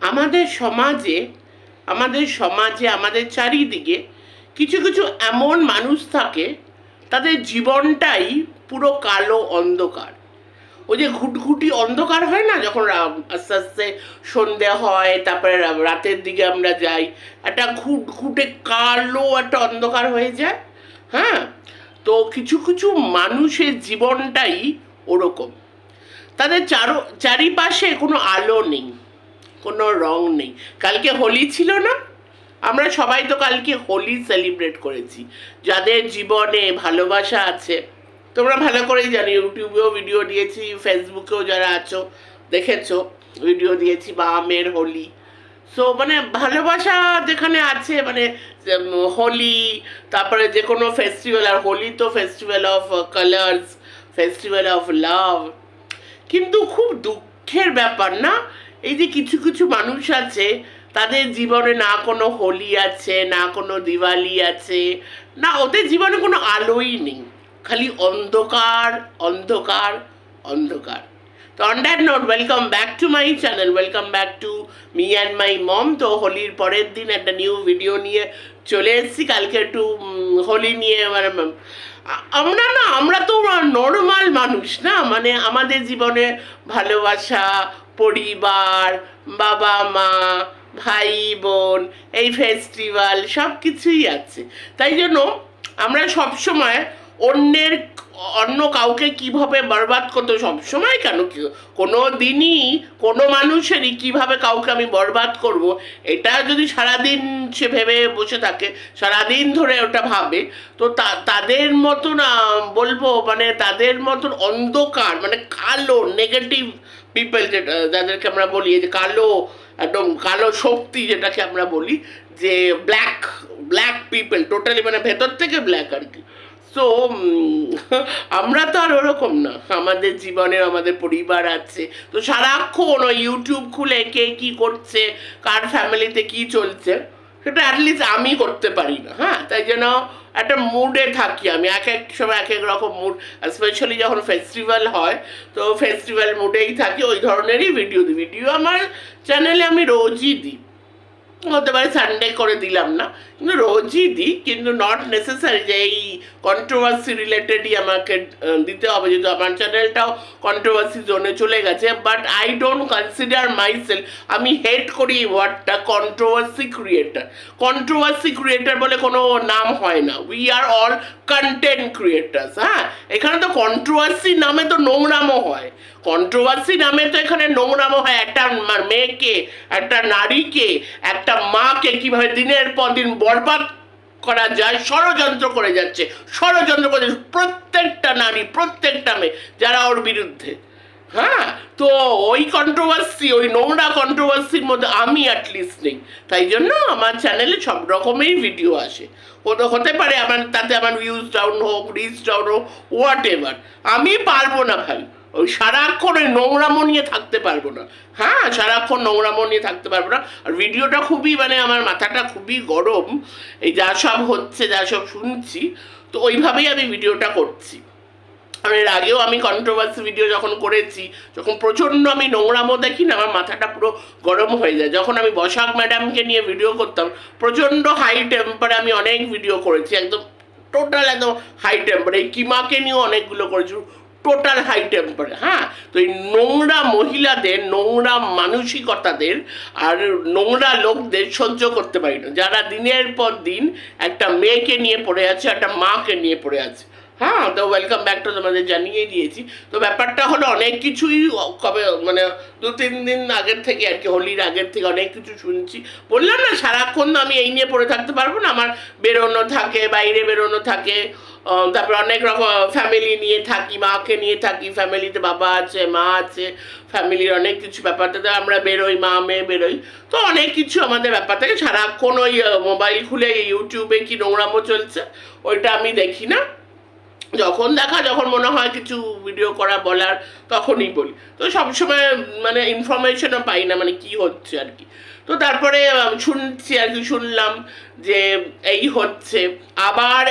আমাদের সমাজে আমাদের সমাজে, আমাদের চারিদিকে কিছু কিছু এমন মানুষ থাকে, তাদের জীবনটাই পুরো কালো অন্ধকার। ওই যে ঘুটঘুটি অন্ধকার হয় না, যখন আস্তে আস্তে সন্ধে হয়, তারপরে রাতের দিকে আমরা যাই, একটা ঘুটঘুটে কালো একটা অন্ধকার হয়ে যায় হ্যাঁ? তো কিছু কিছু মানুষের জীবনটাই ওরকম। তাদের চারো, চারিপাশে কোনো আলো নেই। কোনো রং নেই। কালকে হোলি ছিল না? আমরা সবাই তো কালকে হোলি সেলিব্রেট করেছি। যাদের জীবনে ভালোবাসা আছে, তোমরা ভালো করেই জানি, ইউটিউবেও ভিডিও দিয়েছি ফেসবুকেও যারা আছো, দেখেছ ভিডিও দিয়েছি, বা আমের হোলি। সো মানে ভালোবাসা যেখানে আছে মানে হোলি, তারপরে যে কোনো ফেস্টিভ্যাল আর হোলি তো festival of colours festival of love কিন্তু খুব দুঃখের ব্যাপার না? এই যে কিছু কিছু মানুষ আছে, তাদের জীবনে না কোনো হোলি আছে, না কোনো দিওয়ালি আছে, না ওদের জীবনে কোনো আলোই নেই। খালি অন্ধকার অন্ধকার অন্ধকার। তো on that note welcome back to my channel welcome back to me and my mom তো হোলির পরের দিন একটা নিউ ভিডিও নিয়ে চলে এসেছি। কালকে একটু হোলি নিয়ে মানে আমরা না আমরা তো নর্মাল মানুষ না। মানে আমাদের জীবনে ভালোবাসা, পরিবার, বাবা, মা, ভাই, বোন, এই ফেস্টিভ্যাল সব কিছুই আছে। তাই জন্য আমরা সবসময় অন্যের অন্য কাউকে কীভাবে বরবাদ করতে সবসময় কেন? কি- কোনো দিনই কোনো মানুষেরই কীভাবে কাউকে আমি বরবাদ করব, এটা যদি সারাদিন সে ভেবে বসে থাকে, সারাদিন ধরে ওটা ভাবে, তো তাদের মতন বলব মানে তাদের মতন অন্ধকার মানে কালো নেগেটিভ পিপল যেটা যাদেরকে আমরা বলি যে কালো, একদম কালো শক্তি যেটাকে আমরা বলি, যে ব্ল্যাক ব্ল্যাক পিপল টোটালি মানে ভেতর থেকে ব্ল্যাক আর কি। সো আমরা তো আর ওরকম না। আমাদের জীবনে আমাদের পরিবার আছে। তো সারাক্ষণ ওই ইউটিউব খুলে কে কি করছে, কার ফ্যামিলিতে কি চলছে, সেটা অ্যাটলিস্ট আমি করতে পারি না হ্যাঁ? তাই জন্য একটা মুডে থাকি আমি। এক এক সময় এক এক রকম মুড স্পেশালি যখন ফেস্টিভ্যাল হয়, তো ফেস্টিভ্যাল মুডেই থাকি, ওই ধরনেরই ভিডিও দিই। ভিডিও আমার চ্যানেলে আমি রোজই দিই। হতে পারে সানডে করে দিলাম না, কিন্তু রোজই দিই, কিন্তু নট নেসেসারি যে এই কন্ট্রোভার্সি রিলেটেডই আমাকে দিতে হবে, যেহেতু আমার চ্যানেলটাও কন্ট্রোভার্সি জোনে চলে গেছে but I don't consider myself আমি হেট করি এই ওয়ার্ডটা কন্ট্রোভার্সি ক্রিয়েটার কন্ট্রোভার্সি ক্রিয়েটার বলে কোনো নাম হয় না। We are all content creators হ্যাঁ? এখানে তো কন্ট্রোভার্সি নামে তো নোংরামও হয়। কন্ট্রোভার্সি নামে তো এখানে নোংরামও হয়। একটা মেয়েকে, একটা নারীকে, একটা মাকে কীভাবে দিনের পর দিন বরবাদ করা যায়, ষড়যন্ত্র করে যাচ্ছে। ষড়যন্ত্র করে প্রত্যেকটা নারী প্রত্যেকটা মেয়ে যারা ওর বিরুদ্ধে। হ্যাঁ? তো ওই কন্ট্রোভার্সি ওই নোংরা কন্ট্রোভার্সির মধ্যে আমি অ্যাটলিস্ট নেই। তাই জন্য আমার চ্যানেলে সব রকমেরই ভিডিও আসে। হতে হতে পারে আমার, তাতে আমার ভিউজ ডাউন হোক রিচ ডাউন হোক হোয়াট এভার আমি পারব না ভাই। ওই সারাক্ষণ ওই নোংরামো নিয়ে থাকতে পারব না। হ্যাঁ সারাক্ষণ নোংরামো নিয়ে থাকতে পারব না। আর ভিডিওটা খুবই মানে আমার মাথাটা খুবই গরম। এই যা সব হচ্ছে, যা সব শুনছি, তো ওইভাবেই আমি ভিডিওটা করছি। আর এর আগেও আমি কন্ট্রোভার্সি ভিডিও যখন করেছি, যখন প্রচণ্ড আমি নোংরামো দেখি না, আমার মাথাটা পুরো গরম হয়ে যায়। যখন আমি বসাক ম্যাডামকে নিয়ে ভিডিও করতাম, প্রচণ্ড হাই টেম্পারে আমি অনেক ভিডিও করেছি, একদম টোটাল একদম হাই টেম্পারে এই কিমাকে নিয়েও অনেকগুলো করেছি। টোটাল হাই টেম্পারে হ্যাঁ? তো এই নোংরা মহিলাদের, নোংরা মানসিকতাদের আর নোংরা লোকদের সহ্য করতে পারি না। যারা দিনের পর দিন একটা মেয়েকে নিয়ে পড়ে আছে, একটা মাকে নিয়ে পড়ে আছে। হ্যাঁ তো ওয়েলকাম ব্যাক টু তোমাদের জানিয়ে দিয়েছি। তো ব্যাপারটা হলো অনেক কিছুই, কবে মানে দু, তিন দিন আগের থেকে আর কি, হোলির আগের থেকে অনেক কিছু শুনছি। বললাম না, সারাক্ষণ আমি এই নিয়ে পড়ে থাকতে পারব না, আমার বেরোনো থাকে, বাইরে বেরোনো থাকে তারপর অনেক রকম ফ্যামিলি নিয়ে থাকি, মাকে নিয়ে থাকি ফ্যামিলিতে বাবা আছে, মা আছে ফ্যামিলির অনেক কিছু ব্যাপার থাকে আমরা বেরোই, মা, মেয়ে বেরোই। তো অনেক কিছু আমাদের ব্যাপার থাকে, সারাক্ষণ ওই মোবাইল খুলে ইউটিউবে কি নোংরামো চলছে, ওইটা আমি দেখি না। যখন দেখা, যখন মনে হয় কিছু ভিডিও করা, বলার, তখনই বলি। তো সবসময় মানে ইনফরমেশনও পাই না মানে কি হচ্ছে আর কি। তো তারপরে শুনছি আর কি, শুনলাম যে এই হচ্ছে, আবার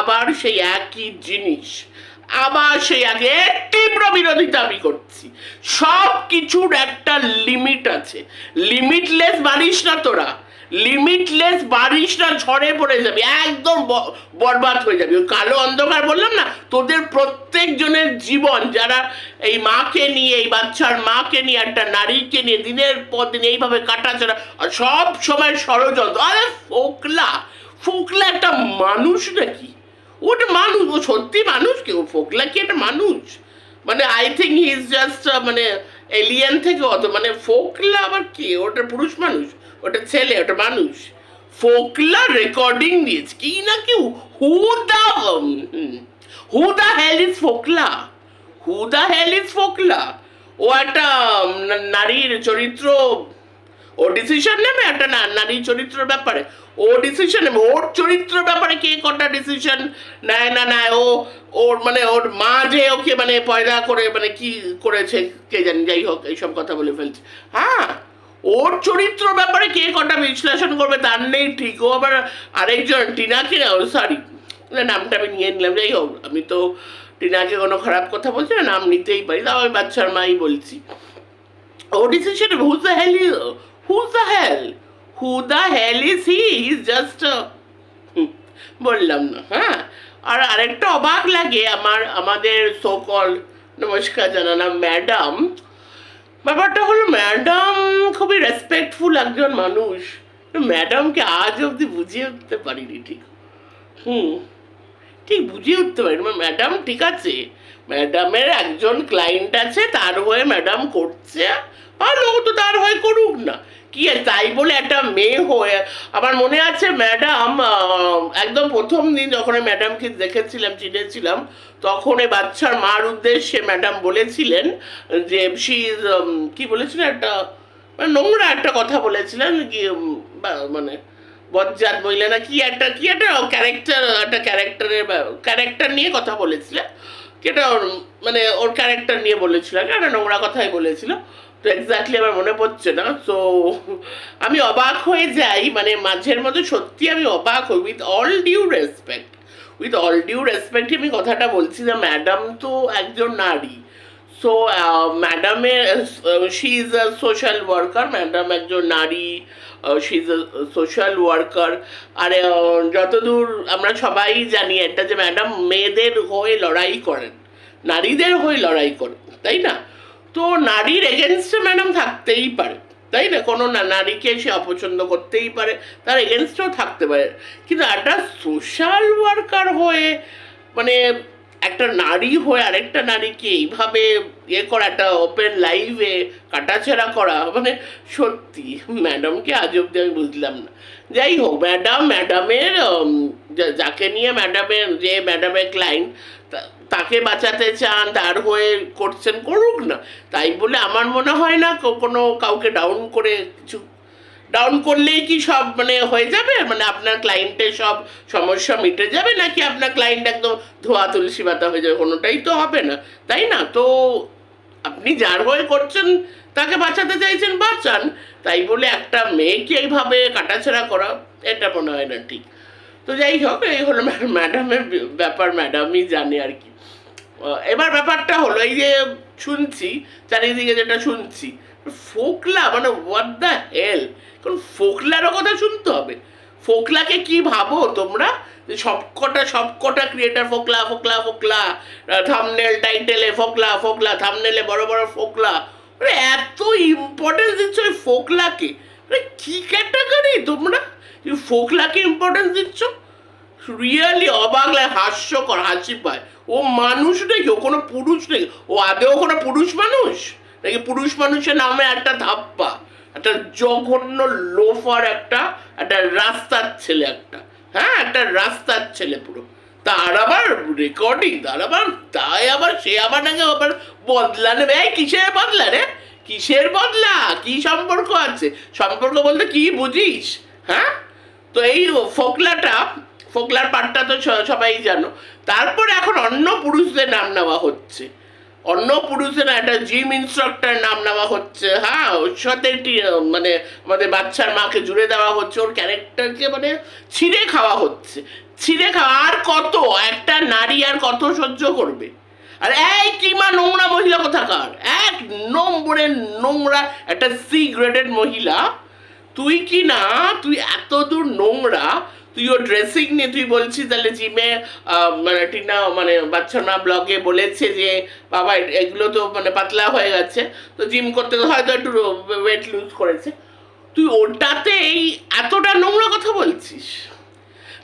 আবার সেই একই জিনিস। আবার সেই আগে তীব্র বিরোধিতা আমি করছি। সব কিছুর একটা লিমিট আছে। লিমিটলেস মানিস না তোরা। লিমিটলেস বারিশ না ঝড়ে পড়ে যাবে, একদম বরবাদ হয়ে যাবে। কালো অন্ধকার বললাম না, তোদের প্রত্যেকজনের জীবন যারা এই মাকে নিয়ে, এই বাচ্চার মাকে নিয়ে, একটা নারীকে নিয়ে দিনের পর দিন এইভাবে কাটাচড়া আর সব সময় ষড়যন্ত্র। আরে ফোকলা ফোকলা একটা মানুষ নাকি? ওটা মানুষ, ও সত্যি মানুষ কেউ ফোকলা কি একটা মানুষ? মানে I think he is just মানে এলিয়েন থেকে অত মানে ফোকলা আবার কি? ওটা পুরুষ মানুষ। ওটা ছেলে, ওটা মানুষ। ফোকলা রেকর্ডিং দিয়েছে। কি না কি হু দা হু দা হেল ইজ ফোকলা? হু দা হেল ইজ ফোকলা? ও একটা নারীর চরিত্র, ও ডিসিশন নেবে? একটা না নারী চরিত্রের ব্যাপারে। ও ডিসিশন নেবে। ওর চরিত্রের ব্যাপারে কে কটা ডিসিশন নেয় না নেয়? ও, ওর মানে ওর মা যে ওকে মানে পয়দা করে মানে কি করেছে, কে জানি? যাই হোক, এইসব কথা বলে ফেলছে। হ্যাঁ ওর চরিত্র ব্যাপারে কে কটা বিশ্লেষণ করবে তার নেই, ঠিক। ও আবার আরেকজন, টিনাকে সরি নামটা আমি নিয়ে নিলাম। যাই হোক, আমি তো টিনাকে কোনো খারাপ কথা বলছি না, নাম নিতেই পারি। তাও আমি বাচ্চার মাই বলছি। ও decision the hell who the hell who the hell is he is just বললাম না হ্যাঁ। আর আরেকটা অবাক লাগে, আমার, আমাদের সকল নমস্কার, জানালাম ম্যাডাম ব্যাপারটা হলো ম্যাডাম খুবই রেসপেক্টফুল একজন মানুষ। ম্যাডামকে আজ অবধি বুঝিয়ে উঠতে পারিনি ঠিক। হুম, ঠিক বুঝিয়ে উঠতে পারিনি। ম্যাডাম ঠিক আছে ম্যাডামের একজন ক্লায়েন্ট আছে, তার হয়ে ম্যাডাম করছে। আর ও তো তার হয়ে করুক না। কি তাই বলে একটা মেয়ে হয়ে আমার মনে আছে ম্যাডাম একদম প্রথম দিন যখন ম্যাডামকে দেখেছিলাম, চিনেছিলাম, তখন এই বাচ্চার মার উদ্দেশ্যে ম্যাডাম বলেছিলেন যে শি কি বলেছিলেন একটা মানে নোংরা একটা কথা বলেছিলেন, কি মানে বজ্জাত বইলে না, কি একটা কি একটা ক্যারেক্টার একটা ক্যারেক্টারের ক্যারেক্টার নিয়ে কথা বলেছিলেন। ওর- মানে ওর ক্যারেক্টার নিয়ে বলেছিল, একটা নোংরা কথাই বলেছিল। তো এক্স্যাক্টলি আমার মনে পড়ছে না তো আমি অবাক হয়ে যাই মানে মাঝের মধ্যে সত্যি আমি অবাক হই with all due respect with all due respect আমি কথাটা বলছি যে ম্যাডাম তো একজন নারী সো ম্যাডামের she is a social worker madam একজন নারী she is a social worker আর যতদূর আমরা সবাই জানি এটা যে ম্যাডাম মেয়েদের হয়ে লড়াই করেন, নারীদের হয়ে লড়াই করেন, তাই না? তো নারীর এগেনস্টে ম্যাডাম থাকতেই পারে। তাই না? কোনো না নারীকে সে অপছন্দ করতেই পারে, তার এগেনস্টেও থাকতে পারে। কিন্তু একটা সোশ্যাল ওয়ার্কার হয়ে মানে একটা নারী হয়ে আরেকটা নারীকে এইভাবে ইয়ে করা, একটা ওপেন লাইভে কাটাছেড়া করা মানে সত্যি ম্যাডামকে আজ অব্দি আমি বুঝলাম না। যাই হোক ম্যাডাম ম্যাডামের যাকে নিয়ে ম্যাডামের যে ম্যাডামের ক্লায়েন্ট তাকে বাঁচাতে চান, তার হয়ে করছেন করুক না। তাই বলে আমার মনে হয় না কোনো কাউকে ডাউন করে কিছু। ডাউন করলেই কি সব মানে হয়ে যাবে? মানে আপনার ক্লায়েন্টের সব সমস্যা মিটে যাবে নাকি আপনার ক্লায়েন্ট একদম ধোয়া তুলসী পাতা হয়ে যাবে? কোনোটাই তো হবে না। তাই না? তো আপনি যার হয়ে করছেন, তাকে বাঁচাতে চাইছেন, বাঁচান। তাই বলে একটা মেয়েকে এইভাবে কাটাছেড়া করা, এটা মনে হয় না ঠিক। তো যাই হোক, এই হলো ম্যা- ম্যাডামের ব্যাপার। ম্যাডামই জানে আর কি। এবার ব্যাপারটা হলো, এই যে শুনছি, চারিদিকে যেটা শুনছি, ফোকলা মানে হোয়াট দ্য হেল কারণ ফোকলারও কথা শুনতে হবে। ফোকলাকে কি ভাবো তোমরা? যে সবকটা সবকটা ক্রিয়েটার ফোকলা ফোকলা ফোকলা থামনেল টাইটেলে ফোকলা ফোকলা থামনেলে বড় বড় ফোকলা। আরে এত ইম্পর্টেন্স দিচ্ছ ওই ফোকলাকে। কি ক্যাটাগরি তোমরা? ফোকলাকে ইম্পর্টেন্স দিচ্ছ? রিয়েলি অবাক লাগে, হাস্যকর, হাসি পায়। ও মানুষ নাকি? ও কোনো পুরুষ নাকি? ও আদেও কোনো পুরুষ মানুষ? নাকি পুরুষ মানুষের নামে একটা ধাপ্পা? একটা জঘন্য লোফার একটা একটা রাস্তার ছেলে একটা। হ্যাঁ একটা রাস্তার ছেলে পুরো। তার আবার রেকর্ডিং তার আবার, তাই আবার সে আবার নাকি আবার বদলা নেবে। এই কিসের বদলা রে? কিসের বদলা? কি সম্পর্ক আছে? সম্পর্ক বলতে কি বুঝিস? হ্যাঁ? তো এই ফোকলাটা ফোকলার পার্টটা তো সবাই জানো। তারপর এখন অন্য পুরুষদের নাম নেওয়া হচ্ছে। অন্য পুরুষের একটা জিম ইনস্ট্রাক্টর নাম নেওয়া হচ্ছে। হ্যাঁ ওর সাথে একটি মানে আমাদের বাচ্চার মাকে জুড়ে দেওয়া হচ্ছে। ওর ক্যারেক্টারকে মানে ছিঁড়ে খাওয়া হচ্ছে। ছিঁড়ে খাওয়া, আর কত? একটা নারী আর কত সহ্য করবে? আর এই কিমা নোংরা মহিলা কোথাকার? এক নম্বরের নোংরা, একটা সি গ্রেডেড মহিলা। তুই কি না, তুই এত দূর নোংরা তুই ও ড্রেসিং নিয়ে তুই বলছিস তাহলে জিমে মানে টিনা মানে বাচ্চা না ব্লগে বলেছে যে, বাবা এগুলো তো মানে পাতলা হয়ে গেছে, তো জিম করতে হয়তো একটু ওয়েট লুজ করেছে। তুই ওটাতে এই এতটা নোংরা কথা বলছিস?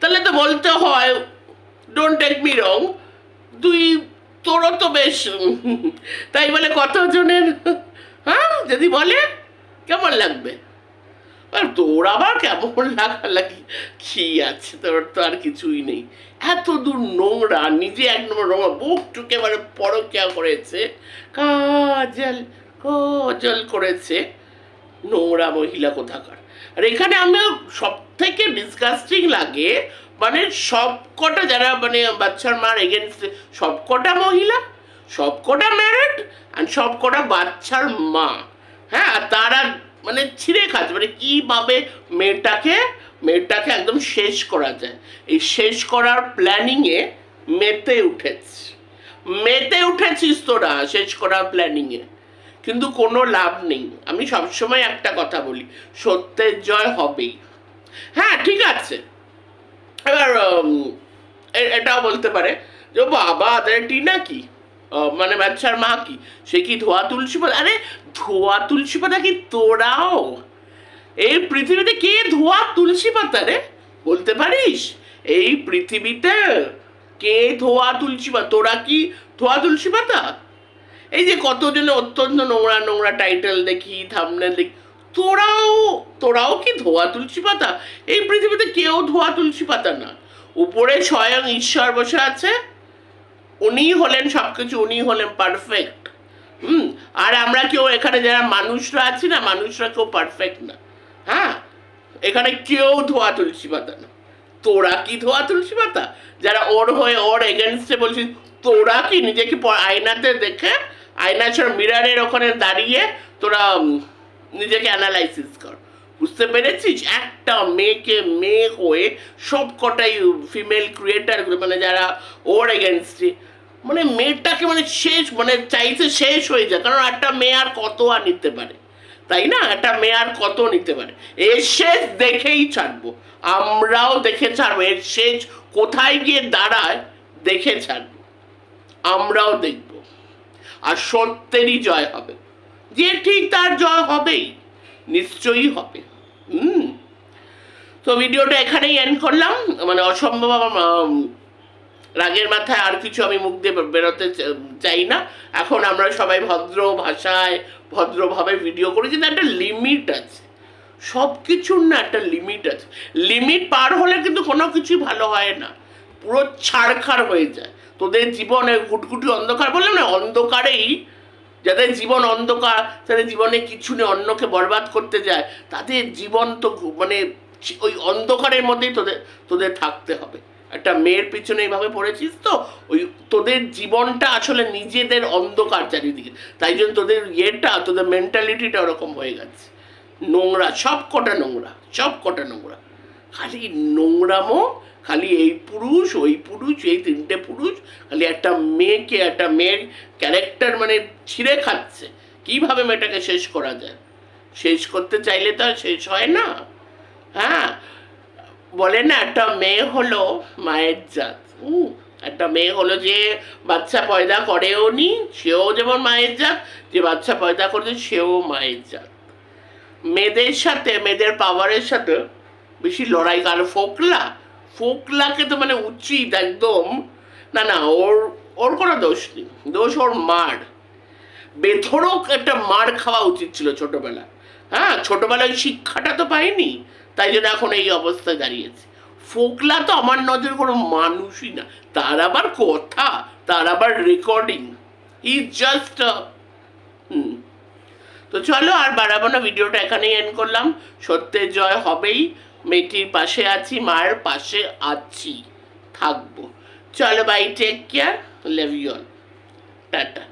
তাহলে তো বলতে হয় ডোন্ট টেক মি রং তুই, তোরও তো বেশ, তাই বলে কতজনের হ্যাঁ যদি বলে, কেমন লাগবে? আর তোর আবার কেমন লাগালাগি? কি আছে তোর? তো আর কিছুই নেই। এত দূর নোংরা, নিজে এক নম্বর নোংরা বুকটুকে এবারে পরকিয়া করেছে। কাজল, কজল করেছে। নোংরা মহিলা কোথাকার? আর এখানে আমি সব থেকে ডিসকাস্টিং লাগে মানে সব কটা যারা মানে বাচ্চার মার এগেনস্ট সব কটা মহিলা সব কটা ম্যারেড আর সব কটা বাচ্চার মা। হ্যাঁ তারা মানে ছিঁড়ে খাচ্ছে মানে কীভাবে মেয়েটাকে মেয়েটাকে একদম শেষ করা যায়। এই শেষ করার প্ল্যানিংয়ে মেতে উঠেছে। মেতে উঠেছিস তোরা শেষ করার প্ল্যানিংয়ে কিন্তু কোনো লাভ নেই। আমি সবসময় একটা কথা বলি সত্যের জয় হবেই। হ্যাঁ ঠিক আছে। এবার এটাও বলতে পারে যে বাবা আদের টিনা কি? আহ, মানে বাচ্চার মা কি? সে কি ধোয়া তুলসী পাতা? আরে, ধোয়া তুলসী পাতা কি তোরাও এই পৃথিবীতে কে ধোয়া তুলসী পাতা রে? বলতে পারিস? এই পৃথিবীতে কে ধোয়া তুলসী পাতা? তোরা কি ধোয়া তুলসী পাতা? এই যে কতজনে অত্যন্ত নোংরা নোংরা টাইটেল দেখি থামনে দেখি, তোরাও তোরাও কি ধোয়া তুলসী পাতা? এই পৃথিবীতে কেউ ধোয়া তুলসী পাতা না। উপরে স্বয়ং ঈশ্বর বসে আছে। উনিই হলেন সব কিছু উনিই হলেন পারফেক্ট হুম, আর আমরা কেউ এখানে যারা মানুষরা আছি না, মানুষরা কেউ পারফেক্ট না। হ্যাঁ এখানে কেউ ধোয়া তুলসী পাতা না। তোরা কি ধোয়া তুলসী পাতা? যারা ওর হয়ে, ওর এগেনস্টে বলছিস তোরা কি নিজেকে আয়নাতে দেখে, আয়না ছাড়া মিরারের ওখানে দাঁড়িয়ে তোরা নিজেকে অ্যানালাইসিস কর। বুঝতে পেরেছিস? একটা মেয়েকে মেয়ে হয়ে সব কটাই ফিমেল ক্রিয়েটার মানে যারা ওর এগেনস্টে মানে মেয়েটাকে মানে শেষ মানে চাইছে শেষ হয়ে যায় কারণ একটা মেয়ে আর কত আর নিতে পারে? তাই না? একটা মেয়ে আর কত নিতে পারে? এর শেষ দেখেই ছাড়বো। আমরাও দেখে ছাড়বো। এর শেষ কোথায় গিয়ে দাঁড়ায়, দেখে ছাড়বো। আমরাও দেখব। আর সত্যেরই জয় হবে। যে ঠিক তার জয় হবেই। নিশ্চয়ই হবে। হুম। তো ভিডিওটা এখানেই এন্ড করলাম। মানে অসম্ভব আমার রাগের মাথায় আর কিছু আমি মুখ দিয়ে বেরোতে চাই না। এখন আমরা সবাই ভদ্র ভাষায়, ভদ্রভাবে ভিডিও করি, কিন্তু একটা লিমিট আছে। সব কিছুর না একটা লিমিট আছে। লিমিট পার হলে কিন্তু কোনো কিছুই ভালো হয় না। পুরো ছাড়খাড় হয়ে যায়। তোদের জীবনে গুটগুটি অন্ধকার বললাম না, অন্ধকারেই যাদের জীবন অন্ধকার, তাদের জীবনে কিছু নেই অন্যকে বরবাদ করতে যায়, তাদের জীবন তো মানে ওই অন্ধকারের মধ্যেই তোদের তোদের থাকতে হবে। একটা মেয়ের পিছনে এইভাবে পড়েছিস তো, ওই তোদের জীবনটা আসলে নিজেদের অন্ধকার চারিদিকে। তাই জন্য তোদের ইয়েটা, তোদের মেন্টালিটিটা ওরকম হয়ে গেছে। নোংরা সব কটা নোংরা সব কটা নোংরা। খালি নোংরামো খালি এই পুরুষ ওই পুরুষ এই তিনটে পুরুষ খালি একটা মেয়েকে একটা মেয়ের ক্যারেক্টার মানে ছিঁড়ে খাচ্ছে। কীভাবে মেয়েটাকে শেষ করা যায়? শেষ করতে চাইলে তো শেষ হয় না। হ্যাঁ বলে না একটা মেয়ে হলো মায়ের জাত। হুম, একটা মেয়ে হলো যে বাচ্চা পয়দা করেও নি সেও যেমন মায়ের জাত যে বাচ্চা পয়দা করেছে সেও মায়ের জাত। মেয়েদের সাথে মেয়েদের পাওয়ারের সাথে বেশি লড়াই কার ফোকলা ফোকলাকে তো মানে উচিত একদম। না না, ওর ওর কোনো দোষ নেই। দোষ ওর মার। বেথরক একটা মার খাওয়া উচিত ছিল ছোটবেলা। হ্যাঁ ছোটবেলায় শিক্ষাটা তো পাইনি, তাই জন্য এখন এই অবস্থায় দাঁড়িয়েছে। ফোকলা তো আমার নজর কোনো মানুষই না। তার আবার কথা, তার আবার রেকর্ডিং ইজ জাস্ট হুম। তো চলো আর বাড়াবো না, ভিডিওটা এখানেই এন্ড করলাম। সত্যের জয় হবেই। মেয়েটির পাশে আছি, মার পাশে আছি, থাকব। চলো bye take care love you all tata.